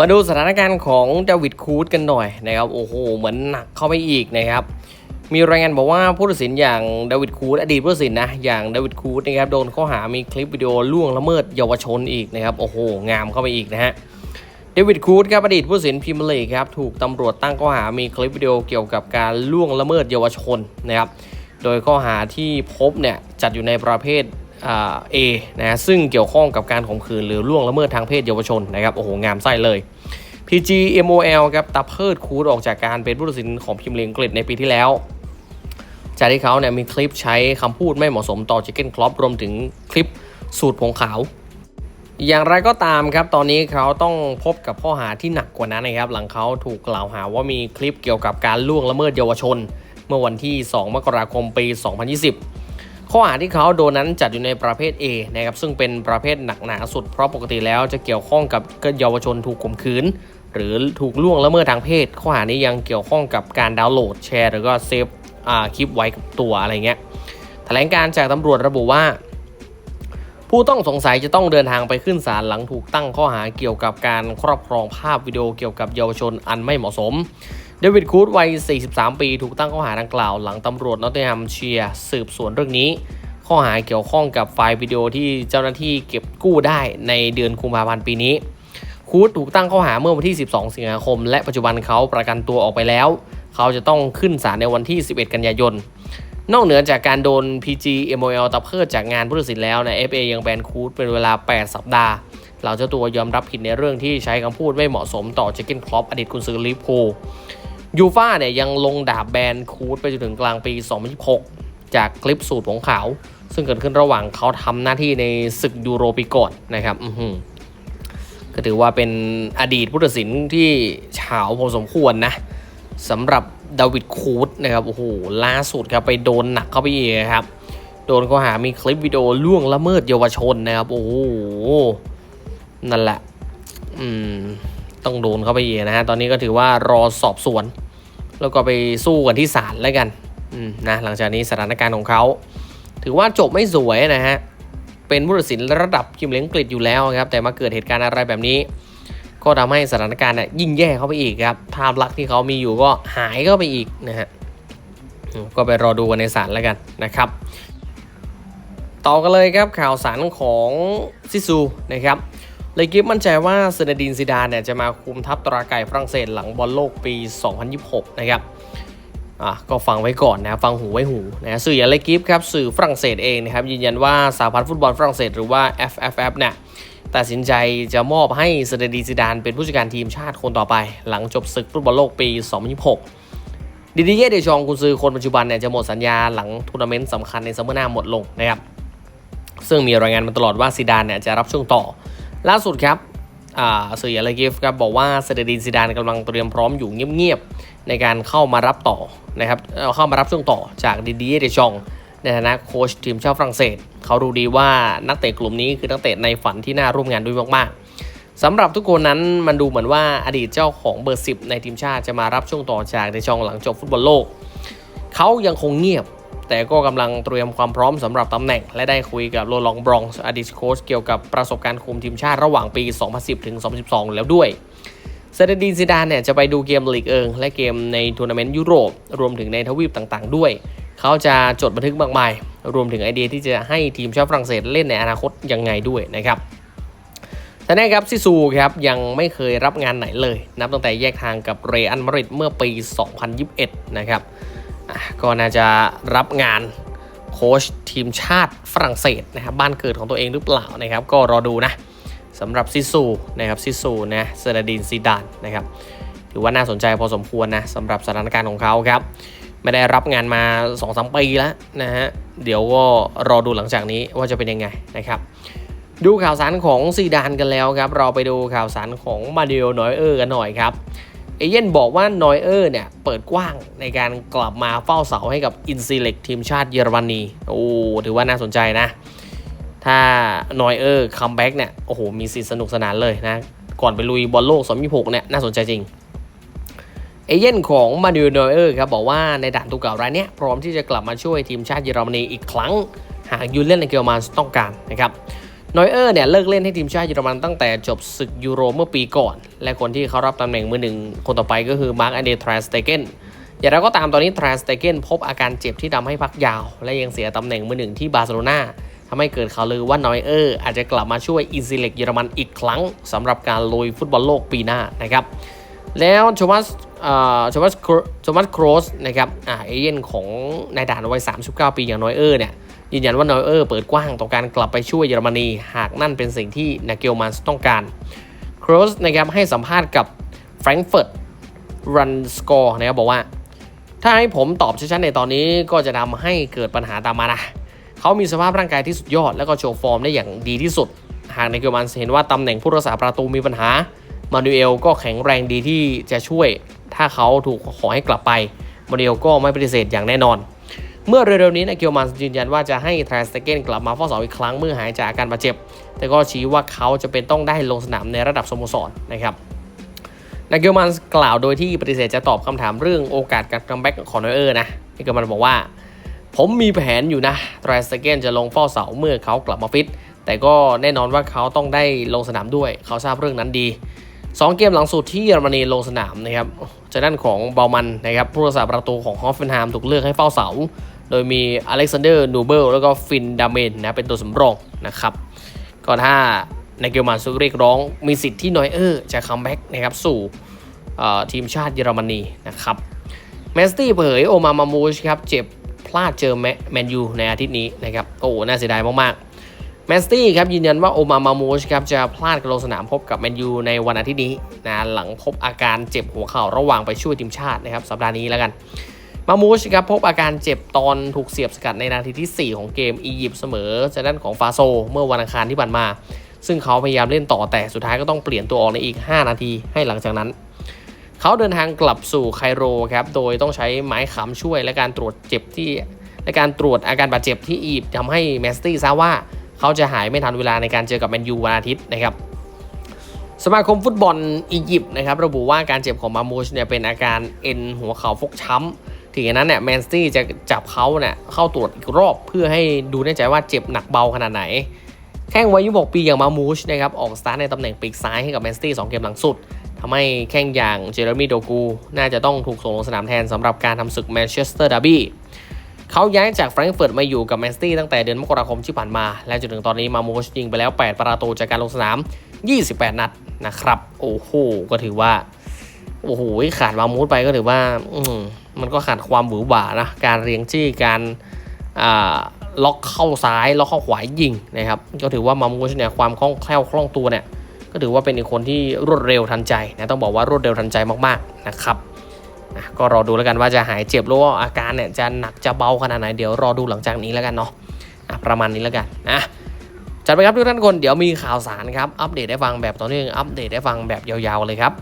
มาดูสถานการณ์ของเดวิดคูดกันหน่อยนะครับโอ้โหเหมือนหนักเข้าไปอีกนะครับ มีรายงานบอกว่าผู้ตัดสินอย่างเดวิดคูดอดีตผู้ตัดสินนะอย่างเดวิดคูดนะครับโดนข้อหามีคลิปวิดีโอล่วงละเมิดเยาวชนอีกนะครับโอ้โหงามเข้าไปอีกนะฮะเดวิดคูดครับอดีตผู้ตัดสินพรีเมียร์ลีกครับถูกตำรวจตั้งข้อหามีคลิปวิดีโอเกี่ยวกับการล่วงละเมิดเยาวชนนะครับ โดยข้อหาที่พบเนี่ยจัดอยู่ในประเภท เอนะฮะซึ่งเกี่ยวข้องกับการข่มขืนหรือล่วงละเมิดทางเพศเยาวชนนะครับโอ้โหงามไส้เลย PG MOL ครับตับเพิดคูดออกจากการเป็นผู้ตัดสินของพิมพ์ลีกอังกฤษในปีที่แล้ว จากที่เขาเนี่ยมีคลิปใช้คำพูดไม่เหมาะสมต่อจิเก้นคลอปรวมถึงคลิปสูตรผงขาว อย่างไรก็ตามครับตอนนี้เขาต้องพบกับข้อหาที่หนักกว่านั้นนะครับ หลังเขาถูกกล่าวหาว่ามีคลิปเกี่ยวกับการล่วงละเมิดเยาวชน เมื่อวันที่ 2 มกราคมปี 2020 ข้อหาที่เขาโดนนั้นจัดอยู่ในประเภท A นะครับซึ่งเป็นประเภทหนักหนาสุด เพราะปกติแล้วจะเกี่ยวข้องกับเยาวชนถูกข่มขืน หรือถูกล่วงละเมิดทางเพศ ข้อหานี้ยังเกี่ยวข้องกับการดาวน์โหลดแชร์ หรือก็เซฟคลิปไว้กับตัวอะไรเงี้ยแถลงการจากตำรวจระบุว่า ผู้ต้องสงสัยจะต้องเดินทางไปขึ้นศาลหลังถูกตั้งข้อหาเกี่ยวกับการครอบครองภาพวิดีโอเกี่ยวกับเยาวชนอันไม่เหมาะสม เดวิดคูดวัย 43 ปีถูกตั้งข้อหาดังกล่าวหลังตำรวจนอตติงแฮมเชียร์สืบสวนเรื่องนี้ ข้อหาเกี่ยวข้องกับไฟล์วิดีโอที่เจ้าหน้าที่เก็บกู้ได้ในเดือนกุมภาพันธ์ปีนี้ คูดถูกตั้งข้อหาเมื่อวันที่ 12 สิงหาคม และปัจจุบันเขาประกันตัวออกไปแล้ว เขาจะต้องขึ้นศาลในวันที่ 11 กันยายน นอกเหนือจากการโดน PG MOL ตับเพิดจากงานผู้ตัดสินแล้วใน FA ยังแบนคูดเป็นเวลา 8 สัปดาห์เราเจ้าตัวยอมรับผิดในเรื่องที่ใช้คำพูดไม่เหมาะสมต่อเจเกนคลอปอดีตกุนซือลิเวอร์พูล ยูฟ่าเนี่ยยังลงดาบแบนคูดไปจนถึงกลางปี 2026 จากคลิปสูตรผงขาว ซึ่งเกิดขึ้นระหว่างเขาทำหน้าที่ในศึกยูโรปีก่อนนะครับก็ถือว่าเป็นอดีตผู้ตัดสินที่เฉาพอสมควรนะสำหรับดาวิดคูดนะครับโอ้โหล่าสุดครับไปโดนหนักเข้าไปอีกครับ โดนข้อหามีคลิปวิดีโอล่วงละเมิดเยาวชนนะครับโอ้โหนั่นแหละ อืม ต้องโดนเข้าไปอีกนะฮะ ตอนนี้ก็ถือว่ารอสอบสวน แล้วก็ไปสู้กันที่ศาลแล้วกันนะหลังจากนี้สถานการณ์ของเขา ถือว่าจบไม่สวยนะฮะ เป็นผู้ตัดสินระดับพิมพ์ลีกอังกฤษอยู่แล้วครับ แต่มาเกิดเหตุการณ์อะไรแบบนี้ ก็ทำให้สถานการณ์น่ะยิ่งแย่เข้าไปอีกครับภาพลักษณ์ที่เขามีอยู่ก็หายเข้าไปอีกนะฮะก็ไปรอดูกันในศาลแล้วกันนะครับต่อกันเลยครับข่าวสารของซิซูนะครับ เลยกิฟมั่นใจว่าเซนดินซิดานเนี่ยจะมาคุมทัพตราไก่ฝรั่งเศสหลังบอลโลกปี 2026 นะครับอะก็ฟังไว้ก่อนนะฟังหูไว้หูนะสื่ออย่างเลกิฟครับสื่อฝรั่งเศสเองนะครับยืนยันว่าสหพันธ์ฟุตบอลฝรั่งเศสหรือว่า FFF เนี่ยตัดสินใจจะมอบให้เซเดดีซิดานเป็นผู้จัดการทีมชาติคนต่อไป หลังจบศึกฟุตบอลโลกปี 2026ดิดิเย่เดชองกุนซือคนปัจจุบันเนี่ยจะหมดสัญญาหลังทัวร์นาเมนต์สำคัญในซัมเมอร์หน้าหมดลงนะครับซึ่งมีรายงานมาตลอดว่าซิดานเนี่ยจะรับช่วงต่อ ล่าสุดครับอ่าสื่ออย่างเกิฟครับบอกว่าเซเดดีซิดานกำลังเตรียมพร้อมอยู่เงียบๆ ในการเข้ามารับต่อนะครับเข้ามารับช่วงต่อจากดิดิเย่เดชอง ในฐานะโค้ชทีมชาติฝรั่งเศส เขารู้ดีว่านักเตะกลุ่มนี้คือนักเตะในฝันที่น่าร่วมงานด้วยมากๆสำหรับทุกคนนั้นมันดูเหมือนว่าอดีตเจ้าของเบอร์ 10 ในทีมชาติจะมารับช่วงต่อจากเดชองหลังจบฟุตบอลโลก เขายังคงเงียบ แต่ก็กำลังเตรียมความพร้อมสำหรับตำแหน่ง และได้คุยกับโรลองบรองส์อดีตโค้ชเกี่ยวกับประสบการณ์คุมทีมชาติระหว่างปี 2010 ถึง 2012 แล้วด้วยเซเดดีนซิดานเนี่ยจะไปดูเกมลีกเอิงและเกมในทัวร์นาเมนต์ยุโรป รวมถึงในทวีปต่างๆ ด้วย เขาจะจดบันทึกมากมาย รวมถึงไอเดียที่จะให้ทีมชาติฝรั่งเศสเล่นในอนาคตยังไงด้วยนะครับแต่แน่ครับซิซูครับยังไม่เคยรับงานไหนเลย นับตั้งแต่แยกทางกับเรอัลมาดริดเมื่อปี 2021 นะครับอะ ก็น่าจะรับงานโค้ชทีมชาติฝรั่งเศสนะครับบ้านเกิดของตัวเองหรือเปล่านะครับ ก็รอดูนะสำหรับซิซูนะครับซิซูนะเซราดินซีดานนะครับถือว่าน่าสนใจพอสมควรนะสำหรับสถานการณ์ของเขาครับ ไม่ได้รับงานมา2-3ปีแล้วนะฮะเดี๋ยวก็รอดูหลังจากนี้ว่าจะเป็นยังไงนะครับ ดูข่าวสารของซีดานกันแล้วครับ เราไปดูข่าวสารของมาเดลนอยเออร์กันหน่อยครับ เอเย่นบอกว่านอยเออร์เนี่ยเปิดกว้างในการกลับมาเฝ้าเสาให้กับอินซีเล็กทีมชาติเยอรมนีโอ้ถือว่าน่าสนใจนะ ถ้านอยเออร์คัมแบ็กเนี่ยโอ้โหมีสิทธิสนุกสนานเลยนะ ก่อนไปลุยบอลโลก 2026 เนี่ยน่าสนใจจริง เอเย่นของมานูนอยเออร์ครับบอกว่าในด่านตุกเก่ารายเนี้ยพร้อมที่จะกลับมาช่วยทีมชาติเยอรมนีอีกครั้ง หากยูเล่นในเกลมานต้องการนะครับ นอยเออร์เนี่ยเลิกเล่นให้ทีมชาติเยอรมันตั้งแต่จบศึกยูโรเมื่อปีก่อน และคนที่เขารับตำแหน่งมือหนึ่งคนต่อไปก็คือมาร์กอันเดทรสเตเกนอย่างไรก็ตามตอนนี้ทรสเตเกนพบอาการเจ็บที่ทำให้พักยาว และยังเสียตำแหน่งมือหนึ่งที่บาร์เซโลนาทำให้เกิดข่าวลือว่านอยเออร์อาจจะกลับมาช่วยอินซิเล็กเยอรมันอีกครั้งสำหรับการลุยฟุตบอลโลกปีหน้านะครับแล้วโทมัสเอ่อโทมัสโทมัสโครสนะครับอเอเย่นของนายด่านวัย 39 ปีอย่างนอยเออร์เนี่ย ยืนยันว่านอยเออร์เปิดกว้างต่อการกลับไปช่วยเยอรมนี หากนั่นเป็นสิ่งที่นาเกลมันต้องการโครสนะครับให้สัมภาษณ์กับแฟรงก์เฟิร์ตรันสกอร์นะครับบอกว่า ถ้าให้ผมตอบชัดๆในตอนนี้ก็จะทำให้เกิดปัญหาตามมานะเขามีสภาพร่างกายที่สุดยอด แล้วก็โชว์ฟอร์มได้อย่างดีที่สุด หากในเกลมันเห็นว่าตำแหน่งผู้รักษาประตูมีปัญหา มานูเอลก็แข็งแรงดีที่จะช่วย ถ้าเขาถูกขอให้กลับไปมานูเอลก็ไม่ปฏิเสธอย่างแน่นอน เมื่อเร็วๆนี้นาเกลมันยืนยันว่าจะให้ทรานสเตเกนกลับมาเฝ้าเสาอีกครั้งเมื่อหายจากอาการบาดเจ็บ แต่ก็ชี้ว่าเขาจะเป็นต้องได้ลงสนามในระดับสโมสรนะครับนาเกลมันกล่าวโดยที่ปฏิเสธจะตอบคำถามเรื่องโอกาสการคัมแบ็กของนอยเออร์นะนาเกลมันบอกว่า ผมมีแผนอยู่นะทรสเกนจะลงเฝ้าเสาเมื่อเขากลับมาฟิตแต่ก็แน่นอนว่าเขาต้องได้ลงสนามด้วย เขาทราบเรื่องนั้นดี2เกมหลังสุดที่เยอรมนีลงสนามนะครับจากด้านของเบลมันนะครับผู้รักษาประตูของฮอฟเฟนไฮม์ถูกเลือกให้เฝ้าเสา โดยมีอเล็กซานเดอร์นูเบิลแล้วก็ฟินดาเมนนะเป็นตัวสำรองนะครับ ก็ถ้าในเกลมันสุเรียกร้องมีสิทธิ์ที่นอยเออร์จะคัมแบ็กนะครับสู่ทีมชาติเยอรมนีนะครับแมสตี้เผยโอมามามูชครับเจ็บพลาดเจอแมนยูในอาทิตย์นี้นะครับโอ้น่าเสียดายมากๆแมสตี้ครับยืนยันว่าโอมามามูชครับจะพลาดการลงสนามพบกับแมนยูในวันอาทิตย์นี้นะหลังพบอาการเจ็บหัวเข่าระหว่างไปช่วยทีมชาตินะครับสัปดาห์นี้แล้วกัน มามูชครับพบอาการเจ็บตอนถูกเสียบสกัดในนาทีที่ 4 ของเกมอียิปต์เสมอจากด้านของฟาโซ เมื่อวันอังคารที่ผ่านมา ซึ่งเขาพยายามเล่นต่อแต่สุดท้ายก็ต้องเปลี่ยนตัวออกในอีก 5 นาทีให้หลังจากนั้น เขาเดินทางกลับสู่ไคโรครับโดยต้องใช้ไม้ขำช่วยและการตรวจเจ็บที่และการตรวจอาการบาดเจ็บที่อียิปต์ทำให้แมสตี้ทราบว่าเขาจะหายไม่ทันเวลาในการเจอกับแมนยูวันอาทิตย์นะครับสมาคมฟุตบอลอียิปต์นะครับระบุว่าการเจ็บของมามูชเนี่ยเป็นอาการเอ็นหัวเข่าฟกช้ำ ถึงอย่างนั้นเนี่ยแมนสตี้จะจับเขาเนี่ยเข้าตรวจอีกรอบเพื่อให้ดูแน่ใจว่าเจ็บหนักเบาขนาดไหน แข้งวัย26ปีอย่างมามูชนะครับออกสตาร์ทในตำแหน่งปีกซ้ายให้กับแมนสตี้2เกมหลังสุดทำให้แข้งอย่างเจอร์มีโดกู น่าจะต้องถูกส่งลงสนามแทนสำหรับการทำศึกแมนเชสเตอร์ดาร์บี้เขาย้ายจากแฟรงก์เฟิร์ตมาอยู่กับแมนสตี้ตั้งแต่เดือนมกราคมที่ผ่านมา และจนถึงตอนนี้มามูชยิงไปแล้ว 8 ประตูจากการลงสนาม 28 นัดนะครับ โอ้โห ก็ถือว่า โอ้โห ขาดมามูดไปก็ถือว่า อื มันก็ขาดความหวือหวานะการเรียงจี้การล็อกเข้าซ้ายล็อกเข้าขวายิงนะครับก็ถือว่ามามูชเนี่ยความคล่องแคล่วคล่องตัวเนี่ยก็ถือว่าเป็นอีกคนที่รวดเร็วทันใจนะต้องบอกว่ารวดเร็วทันใจมากๆนะครับนะก็รอดูแล้วกันว่าจะหายเจ็บหรือว่าอาการเนี่ยจะหนักจะเบาขนาดไหนเดี๋ยวรอดูหลังจากนี้แล้วกันเนาะะประมาณนี้แล้วกันนะจัดไปครับทุกท่านคนเดี๋ยวมีข่าวสารครับอัปเดตได้ฟังแบบต่อเนื่องอัปเดตได้ฟังแบบยาวๆเลยครับ